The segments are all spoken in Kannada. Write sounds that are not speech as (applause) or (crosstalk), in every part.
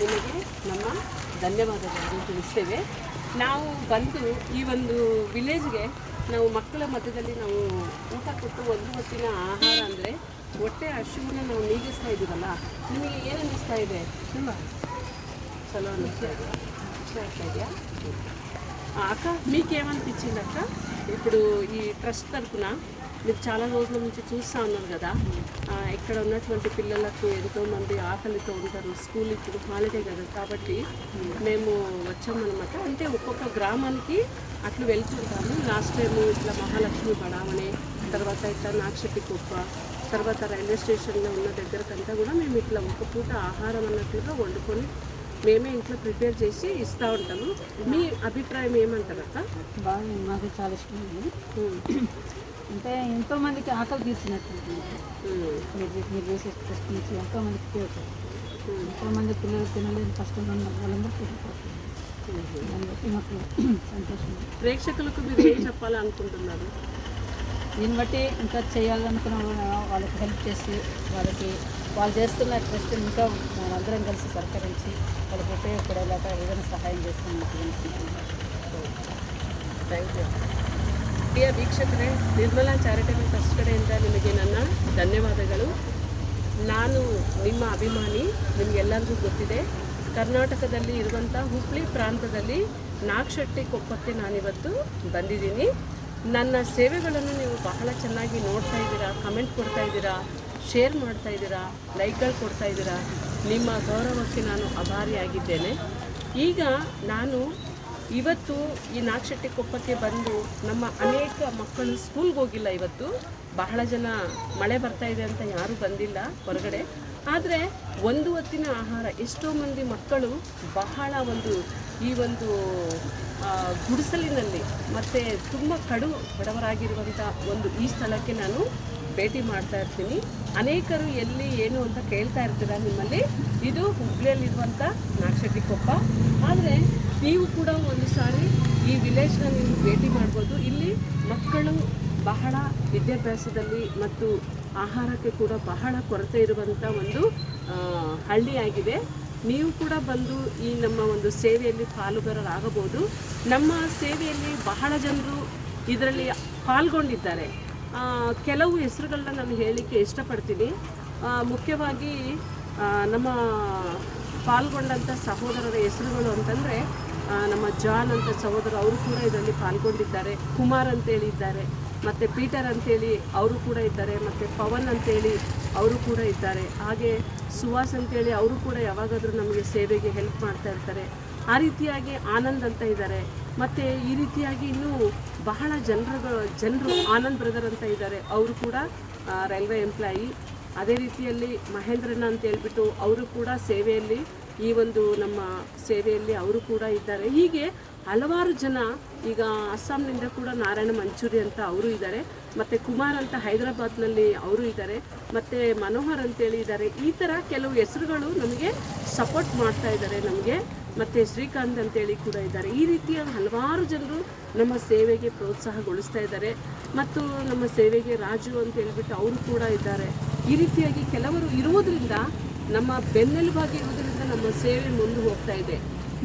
ನಿಮಗೆ ನಮ್ಮ ಧನ್ಯವಾದಗಳನ್ನು ತಿಳಿಸ್ತೇವೆ ನಾವು ಬಂದು ಈ ಒಂದು ವಿಲೇಜ್ಗೆ ನಾವು ಮಕ್ಕಳ ಮಧ್ಯದಲ್ಲಿ ನಾವು ಊಟ ಕೊಟ್ಟು ಒಂದು ಹೊತ್ತಿನ ಆಹಾರ ಅಂದರೆ ಹೊಟ್ಟೆ ಹಸಿವನ್ನ ನಾವು ನೀಗಿಸ್ತಾ ಇದ್ದೀವಲ್ಲ ನಿಮಗೆ ಏನು ಅನ್ನಿಸ್ತಾ ಇದೆ ತುಂಬ చలో అయిపోయా అక్క మీకేమనిపించింది అక్క ఇప్పుడు ఈ ట్రస్ట్ తరఫున మీరు చాలా రోజుల నుంచి చూస్తూ ఉన్నారు కదా. ఇక్కడ ఉన్నటువంటి పిల్లలకు ఎంతోమంది ఆకలితో ఉంటారు. స్కూల్ ఇప్పుడు హాలిడే కదా కాబట్టి మేము వచ్చామన్నమాట. అంటే ఒక్కొక్క గ్రామానికి అట్లా వెళ్తుంటాము. లాస్ట్ టైం ఇట్లా మహాలక్ష్మి బడామని తర్వాత ఇట్లా నాక్షటి కుప్ప తర్వాత రైల్వే స్టేషన్లో ఉన్న దగ్గరకంతా కూడా మేము ఇట్లా ఒక పూట ఆహారం అన్నట్లుగా వండుకొని మేమే ఇంట్లో ప్రిపేర్ చేసి ఇస్తూ ఉంటాము. మీ అభిప్రాయం ఏమంటారు అక్క? బాగా మాకు చాలా ఇష్టం అంటే ఎంతోమందికి ఆకలి తీసుకున్నట్టు మీరు మీరు చేసే ఫస్ట్ నుంచి ఎంతో మందికి ఎంతో ఎంతోమంది పిల్లలు తినలేని కష్టంలో ఉన్న వాళ్ళందరూ ఉపయోగపడుతుంది. బట్టి మాకు (clears throat) సంతోషం. ప్రేక్షకులకు మీరు ఏం చెప్పాలనుకుంటున్నారు? దీన్ని బట్టి ఇంకా చేయాలనుకున్న వాళ్ళకి హెల్ప్ చేసి వాళ్ళకి వాళ్ళు చేస్తున్న ట్రస్ట్ ఇంకా అందరం కలిసి సహకరించి వాళ్ళకి ఉపయోగపడేలాగా ఏదైనా సహాయం చేస్తున్నాం థ్యాంక్ యూ ಪ್ರಿಯ ವೀಕ್ಷಕರೇ, ನಿರ್ಮಲಾ ಚಾರಿಟೇಬಲ್ ಟ್ರಸ್ಟ್ ಕಡೆಯಿಂದ ನಿಮಗೆ ನನ್ನ ಧನ್ಯವಾದಗಳು. ನಾನು ನಿಮ್ಮ ಅಭಿಮಾನಿ, ನಿಮಗೆಲ್ಲರಿಗೂ ಗೊತ್ತಿದೆ. ಕರ್ನಾಟಕದಲ್ಲಿ ಇರುವಂಥ ಹುಬ್ಳಿ ಪ್ರಾಂತದಲ್ಲಿ ನಾಗಶೆಟ್ಟಿ ಕೊಪ್ಪಕ್ಕೆ ನಾನಿವತ್ತು ಬಂದಿದ್ದೀನಿ. ನನ್ನ ಸೇವೆಗಳನ್ನು ನೀವು ಬಹಳ ಚೆನ್ನಾಗಿ ನೋಡ್ತಾ ಇದ್ದೀರಾ ಕಮೆಂಟ್ ಕೊಡ್ತಾ ಇದ್ದೀರಾ ಶೇರ್ ಮಾಡ್ತಾ ಇದ್ದೀರಾ ಲೈಕ್ಗಳು ಕೊಡ್ತಾ ಇದ್ದೀರಾ. ನಿಮ್ಮ ಗೌರವಕ್ಕೆ ನಾನು ಅಭಾರಿಯಾಗಿದ್ದೇನೆ. ಈಗ ನಾನು ಇವತ್ತು ಈ ನಾಗಶೆಟ್ಟಿ ಕೊಪ್ಪಕ್ಕೆ ಬಂದು ನಮ್ಮ ಅನೇಕ ಮಕ್ಕಳು ಸ್ಕೂಲ್ಗೆ ಹೋಗಿಲ್ಲ ಇವತ್ತು. ಬಹಳ ಜನ ಮಳೆ ಬರ್ತಾ ಇದೆ ಅಂತ ಯಾರೂ ಬಂದಿಲ್ಲ ಹೊರಗಡೆ. ಆದರೆ ಒಂದು ಹೊತ್ತಿನ ಆಹಾರ, ಎಷ್ಟೋ ಮಂದಿ ಮಕ್ಕಳು ಬಹಳ ಒಂದು ಈ ಒಂದು ಗುಡಿಸಲಿನಲ್ಲಿ ಮತ್ತು ತುಂಬ ಕಡು ಬಡವರಾಗಿರುವಂಥ ಒಂದು ಈ ಸ್ಥಳಕ್ಕೆ ನಾನು ಭೇಟಿ ಮಾಡ್ತಾ ಇರ್ತೀನಿ. ಅನೇಕರು ಎಲ್ಲಿ ಏನು ಅಂತ ಕೇಳ್ತಾ ಇರ್ತೀರ ನಿಮ್ಮಲ್ಲಿ? ಇದು ಹುಬ್ಳಿಯಲ್ಲಿರುವಂಥ ನಾಗಶೆಟ್ಟಿ ಕೊಪ್ಪ ಆದರೆ ನೀವು ಕೂಡ ಒಂದು ಸಾರಿ ಈ ವಿಲೇಜ್ನ ನೀವು ಭೇಟಿ ಮಾಡ್ಬೋದು. ಇಲ್ಲಿ ಮಕ್ಕಳು ಬಹಳ ವಿದ್ಯಾಭ್ಯಾಸದಲ್ಲಿ ಮತ್ತು ಆಹಾರಕ್ಕೆ ಕೂಡ ಬಹಳ ಕೊರತೆ ಇರುವಂಥ ಒಂದು ಹಳ್ಳಿಯಾಗಿದೆ. ನೀವು ಕೂಡ ಬಂದು ಈ ನಮ್ಮ ಒಂದು ಸೇವೆಯಲ್ಲಿ ಪಾಲುಗಾರರಾಗಬಹುದು. ನಮ್ಮ ಸೇವೆಯಲ್ಲಿ ಬಹಳ ಜನರು ಇದರಲ್ಲಿ ಪಾಲ್ಗೊಂಡಿದ್ದಾರೆ. ಕೆಲವು ಹೆಸರುಗಳನ್ನ ನಾನು ಹೇಳಲಿಕ್ಕೆ ಇಷ್ಟಪಡ್ತೀನಿ. ಮುಖ್ಯವಾಗಿ ನಮ್ಮ ಪಾಲ್ಗೊಂಡಂಥ ಸಹೋದರರ ಹೆಸರುಗಳು ಅಂತಂದರೆ ನಮ್ಮ ಜಾನ್ ಅಂತ ಸಹೋದರ ಅವರು ಕೂಡ ಇದರಲ್ಲಿ ಪಾಲ್ಗೊಂಡಿದ್ದಾರೆ. ಕುಮಾರ್ ಅಂತೇಳಿ ಇದ್ದಾರೆ. ಮತ್ತು ಪೀಟರ್ ಅಂತೇಳಿ ಅವರು ಕೂಡ ಇದ್ದಾರೆ. ಮತ್ತು ಪವನ್ ಅಂತೇಳಿ ಅವರು ಕೂಡ ಇದ್ದಾರೆ. ಹಾಗೆ ಸುಹಾಸ್ ಅಂತೇಳಿ ಅವರು ಕೂಡ ಯಾವಾಗಾದರೂ ನಮಗೆ ಸೇವೆಗೆ ಹೆಲ್ಪ್ ಮಾಡ್ತಾ ಇರ್ತಾರೆ. ಆ ರೀತಿಯಾಗಿ ಆನಂದ್ ಅಂತ ಇದ್ದಾರೆ. ಮತ್ತು ಈ ರೀತಿಯಾಗಿ ಇನ್ನೂ ಬಹಳ ಜನರುಗಳು, ಜನರು, ಆನಂದ್ ಬ್ರದರ್ ಅಂತ ಇದ್ದಾರೆ. ಅವರು ಕೂಡ ರೈಲ್ವೆ ಎಂಪ್ಲಾಯಿ ಅದೇ ರೀತಿಯಲ್ಲಿ ಮಹೇಂದ್ರನ ಅಂತ ಹೇಳ್ಬಿಟ್ಟು ಅವರು ಕೂಡ ಸೇವೆಯಲ್ಲಿ ಈ ಒಂದು ನಮ್ಮ ಸೇವೆಯಲ್ಲಿ ಅವರು ಕೂಡ ಇದ್ದಾರೆ. ಹೀಗೆ ಹಲವಾರು ಜನ ಈಗ ಅಸ್ಸಾಂನಿಂದ ಕೂಡ ನಾರಾಯಣ ಮಂಚೂರಿ ಅಂತ ಅವರು ಇದ್ದಾರೆ. ಮತ್ತು ಕುಮಾರ್ ಅಂತ ಹೈದರಾಬಾದ್ನಲ್ಲಿ ಅವರು ಇದ್ದಾರೆ. ಮತ್ತು ಮನೋಹರ್ ಅಂತೇಳಿ ಇದ್ದಾರೆ. ಈ ಥರ ಕೆಲವು ಹೆಸರುಗಳು ನಮಗೆ ಸಪೋರ್ಟ್ ಮಾಡ್ತಾ ಇದ್ದಾರೆ ನಮಗೆ. ಮತ್ತು ಶ್ರೀಕಾಂತ್ ಅಂತೇಳಿ ಕೂಡ ಇದ್ದಾರೆ. ಈ ರೀತಿಯ ಹಲವಾರು ಜನರು ನಮ್ಮ ಸೇವೆಗೆ ಪ್ರೋತ್ಸಾಹಗೊಳಿಸ್ತಾ ಇದ್ದಾರೆ. ಮತ್ತು ನಮ್ಮ ಸೇವೆಗೆ ರಾಜು ಅಂತ ಹೇಳಿಬಿಟ್ಟು ಅವರು ಕೂಡ ಇದ್ದಾರೆ. ಈ ರೀತಿಯಾಗಿ ಕೆಲವರು ಇರುವುದರಿಂದ ನಮ್ಮ ಬೆನ್ನೆಲುಬಾಗಿ ಇರುವುದರಿಂದ ನಮ್ಮ ಸೇವೆ ಮುಂದೆ ಹೋಗ್ತಾ ಇದೆ.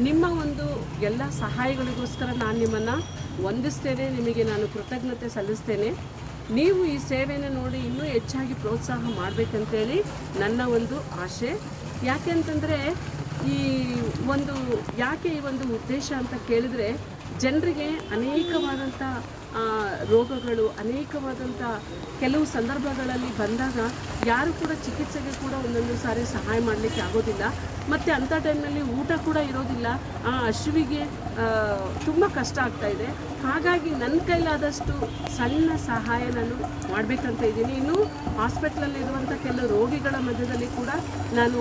ನಿಮ್ಮ ಒಂದು ಎಲ್ಲ ಸಹಾಯಗಳಿಗೋಸ್ಕರ ನಾನು ನಿಮ್ಮನ್ನು ವಂದಿಸ್ತೇನೆ. ನಿಮಗೆ ನಾನು ಕೃತಜ್ಞತೆ ಸಲ್ಲಿಸ್ತೇನೆ. ನೀವು ಈ ಸೇವೆಯನ್ನು ನೋಡಿ ಇನ್ನೂ ಹೆಚ್ಚಾಗಿ ಪ್ರೋತ್ಸಾಹ ಮಾಡಬೇಕಂತೇಳಿ ನನ್ನ ಒಂದು ಆಶೆ. ಯಾಕೆಂತಂದರೆ ಈ ಒಂದು ಯಾಕೆ ಈ ಒಂದು ಉದ್ದೇಶ ಅಂತ ಕೇಳಿದರೆ ಜನರಿಗೆ ಅನೇಕವಾದಂಥ ರೋಗಗಳು, ಅನೇಕವಾದಂಥ ಕೆಲವು ಸಂದರ್ಭಗಳಲ್ಲಿ ಬಂದಾಗ ಯಾರು ಕೂಡ ಚಿಕಿತ್ಸೆಗೆ ಕೂಡ ಒಂದೊಂದು ಸಾರಿ ಸಹಾಯ ಮಾಡಲಿಕ್ಕೆ ಆಗೋದಿಲ್ಲ. ಮತ್ತು ಅಂಥ ಟೈಮ್ನಲ್ಲಿ ಊಟ ಕೂಡ ಇರೋದಿಲ್ಲ. ಆ ಹಸುವಿಗೆ ತುಂಬ ಕಷ್ಟ ಆಗ್ತಾ ಇದೆ. ಹಾಗಾಗಿ ನನ್ನ ಕೈಲಾದಷ್ಟು ಸಣ್ಣ ಸಹಾಯ ನಾನು ಮಾಡಬೇಕಂತ ಇದ್ದೀನಿ. ಇನ್ನು ಹಾಸ್ಪಿಟ್ಲಲ್ಲಿರುವಂಥ ಕೆಲವು ರೋಗಿಗಳ ಮಧ್ಯದಲ್ಲಿ ಕೂಡ ನಾನು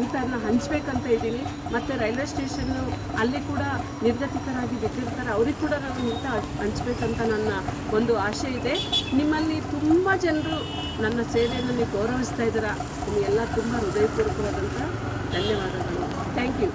ಊಟನ ಹಂಚಬೇಕಂತ ಇದ್ದೀನಿ. ಮತ್ತು ರೈಲ್ವೆ ಸ್ಟೇಷನ್ನು ಅಲ್ಲಿ ಕೂಡ ನಿರ್ಗತಿಕರಾಗಿ ಬಿಟ್ಟಿರ್ತಾರೆ. ಅವ್ರಿಗೆ ಕೂಡ ನಾನು ಊಟ ಹಂಚ್ಬೇಕಂತ ನನ್ನ ಒಂದು ಆಸೆ ಇದೆ. ನಿಮ್ಮಲ್ಲಿ ತುಂಬ ಜನರು ನನ್ನ ಸೇವೆಯನ್ನು ನೀವು ಗೌರವಿಸ್ತಾ ಇದ್ದೀರಾ. ನಿಮಗೆಲ್ಲ ತುಂಬ ಹೃದಯಪೂರ್ವಕವಾದಂಥ ಧನ್ಯವಾದಗಳು. Thank you